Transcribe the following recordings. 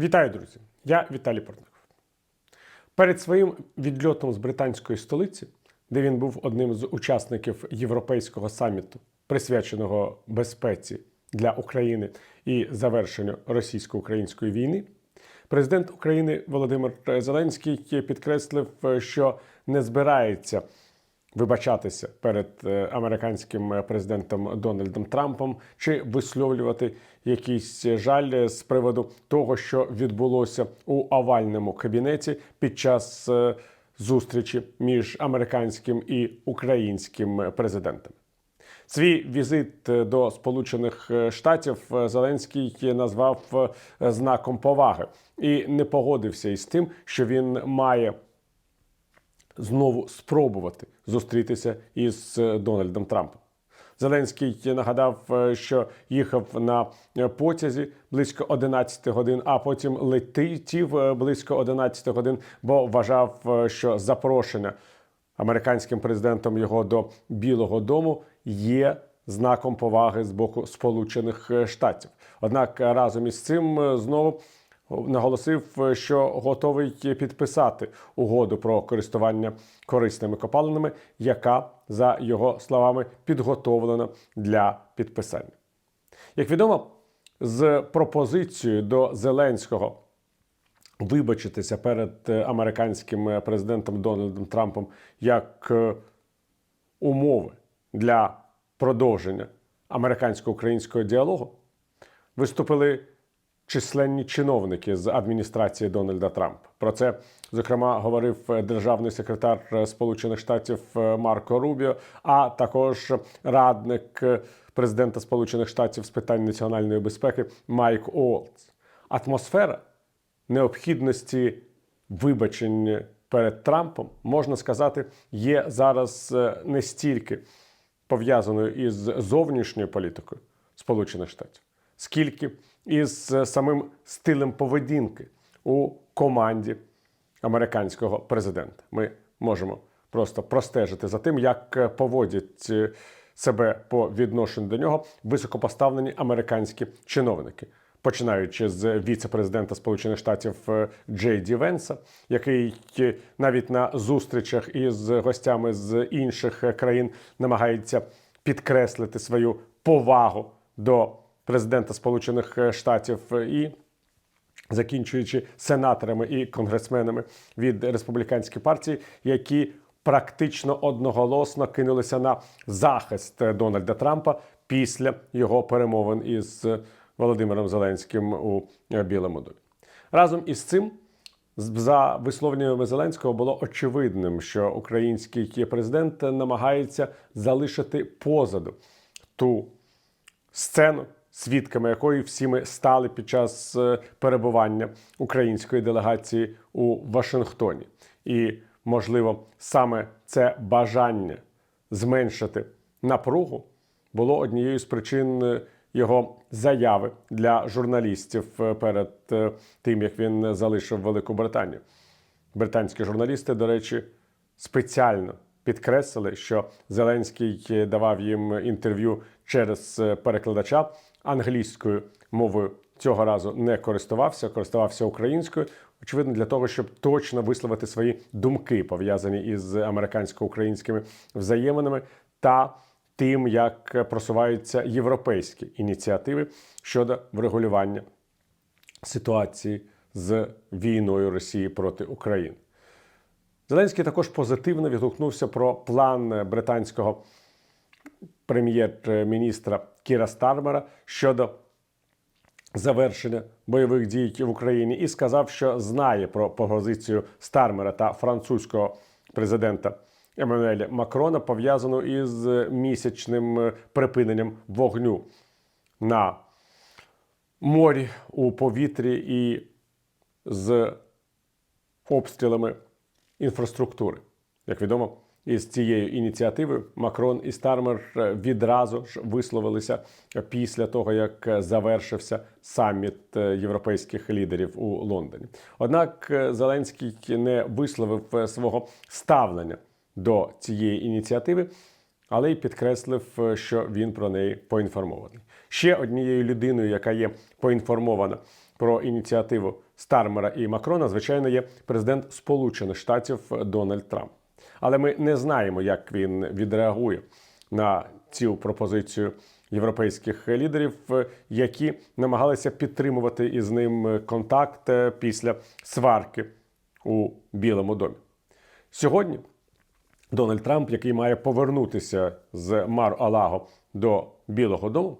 Вітаю, друзі! Я Віталій Портников. Перед своїм відльотом з британської столиці, де він був одним з учасників європейського саміту, присвяченого безпеці для України і завершенню російсько-української війни, президент України Володимир Зеленський підкреслив, що не збирається вибачатися перед е, американським президентом Дональдом Трампом чи висловлювати якийсь жаль з приводу того, що відбулося у овальному кабінеті під час е, зустрічі між американським і українським президентами. Свій візит до Сполучених Штатів Зеленський назвав е, знаком поваги і не погодився із тим, що він має знову спробувати зустрітися із е, Дональдом Трампом. Зеленський нагадав, е, що їхав на е, потязі близько 11 годин, а потім летів близько 11 годин, бо вважав, що запрошення американським президентом його до Білого Дому є знаком поваги з боку Сполучених Штатів. Однак разом із цим знову наголосив, е, що готовий підписати угоду про користування корисними копалинами, яка, за його словами, підготовлена для підписання. Як відомо, з пропозицією до Зеленського вибачитися перед е, американським е, президентом Дональдом Трампом як умови для продовження американсько-українського діалогу виступили численні чиновники з адміністрації Дональда Трампа. Про це зокрема говорив е, державний секретар е, Сполучених Штатів е, Марко Рубіо, а також радник президента Сполучених Штатів з питань національної безпеки Майк Олдс. Атмосфера необхідності вибачень перед Трампом можна сказати є зараз не стільки пов'язаною із зовнішньою політикою Сполучених Штатів, скільки із е, самим стилем поведінки у команді американського президента. Ми можемо просто простежити за тим, як е, поводять е, себе по відношенню до нього високопоставлені американські чиновники. Починаючи з віце-президента Сполучених Штатів Джей Ді Венса, який навіть на зустрічах із гостями з інших країн намагається підкреслити свою повагу до президента Сполучених Штатів і закінчуючи сенаторами і конгресменами від республіканської партії, які практично одноголосно кинулися на захист Дональда Трампа після його перемовин із Володимиром Зеленським у Білому домі. Разом із цим. За висловлюваннями Зеленського було очевидним, що український президент намагається залишити позаду ту сцену, свідками якої всі ми стали під час е, перебування української делегації у Вашингтоні. І, можливо, саме це бажання зменшити напругу було однією з причин е, його заяви для журналістів е, перед тим, як він залишив Велику Британію. Британські журналісти, до речі, спеціально підкреслили, що Зеленський давав їм інтерв'ю через е, перекладача англійською мовою. Цього разу не користувався, користувався українською. Очевидно, для того, щоб точно висловити свої думки, пов'язані із американсько-українськими взаєминами та тим, як просуваються європейські ініціативи щодо врегулювання ситуації з війною Росії проти України. Зеленський також позитивно відгукнувся про план британського прем'єр-міністра Кіра Стармера щодо завершення бойових дій в Україні і сказав, що знає про позицію Стармера та французького президента Еммануеля Макрона, пов'язану із місячним припиненням вогню на морі у повітрі і з обстрілами інфраструктури. Як відомо, із цією ініціативою Макрон і Стармер відразу ж висловилися після того, як завершився саміт європейських лідерів у Лондоні. Однак Зеленський не висловив свого ставлення до цієї ініціативи, але й підкреслив, що він про неї поінформований. Ще однією людиною, яка є поінформована про ініціативу Стармера і Макрона, звичайно, є президент Сполучених Штатів Дональд Трамп. Але ми не знаємо, як він відреагує на цю пропозицію європейських лідерів, які намагалися підтримувати із ним контакт е, після сварки у Білому домі. Сьогодні Дональд Трамп, який має повернутися з Мар Алаго до Білого Дому,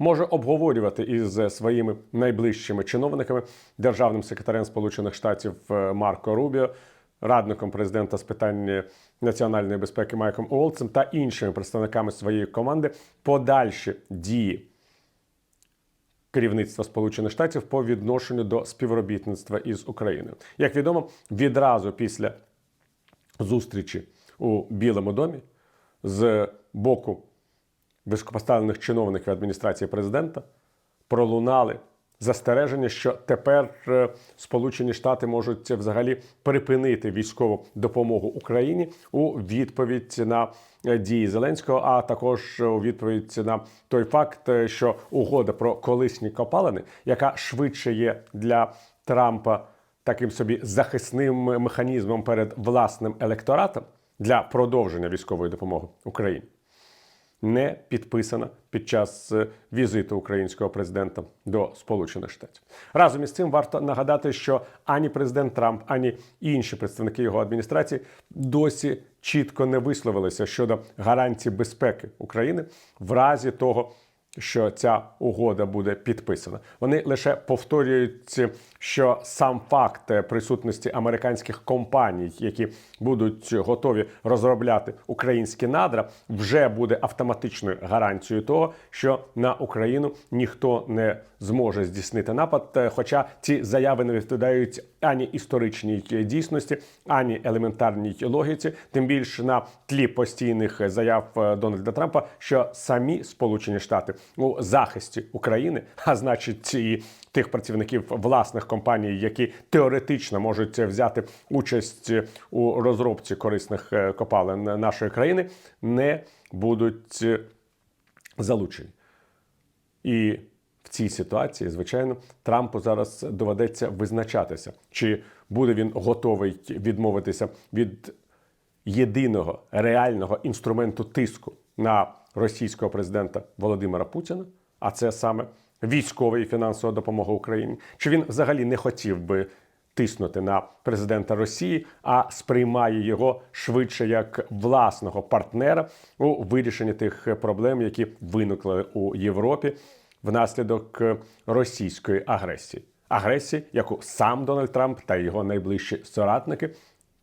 може обговорювати із своїми найближчими чиновниками, державним секретарем Сполучених Штатів е, Марко Рубіо, радником президента з питань національної безпеки Майком Уолцем та іншими представниками своєї команди подальші дії керівництва Сполучених Штатів по відношенню до співробітництва із Україною. Як відомо, відразу після зустрічі у Білому домі з боку високопоставлених чиновників адміністрації президента пролунали застереження, що тепер е, Сполучені Штати можуть взагалі припинити військову допомогу Україні у відповідь на е, дії Зеленського, а також у відповідь на той факт, е, що угода про колишні копалини, яка швидше є для Трампа таким собі захисним механізмом перед власним електоратом для продовження військової допомоги Україні не підписана під час е, візиту українського президента до Сполучених Штатів. Разом із цим варто нагадати, що ані президент Трамп, ані інші представники його адміністрації досі чітко не висловилися щодо гарантії безпеки України в разі того. Що ця угода буде підписана, вони лише повторюють, що сам факт присутності американських компаній, які будуть готові розробляти українські надра, вже буде автоматичною гарантією того, що на Україну ніхто не зможе здійснити напад. Хоча ці заяви не відповідають ані історичній дійсності, ані елементарній логіці, тим більше на тлі постійних заяв Дональда Трампа, що самі Сполучені Штати у захисті України, а значить, і тих працівників власних компаній, які теоретично можуть взяти участь у розробці корисних е, копалин нашої країни, не будуть залучені. І в цій ситуації, звичайно, Трампу зараз доведеться визначатися, чи буде він готовий відмовитися від єдиного реального інструменту тиску на російського президента Володимира Путіна, а це саме військова і фінансова допомога Україні. Чи він взагалі не хотів би тиснути на президента Росії, а сприймає його швидше як власного партнера у вирішенні тих проблем, які виникли у Європі внаслідок російської агресії, агресії, яку сам Дональд Трамп та його найближчі соратники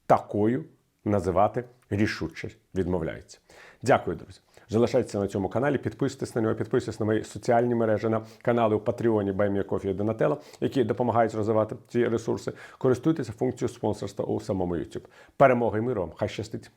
такою називати рішуче відмовляються. Дякую, друзі. Залишайтеся на цьому каналі, підписуйтесь на нього, підписуйтесь на мої соціальні мережі, на канали у Патреоні Байміякофі і Донателла, які допомагають розвивати ці ресурси. Користуйтеся функцією спонсорства у самому YouTube. Перемоги миру вам! Хай щастить!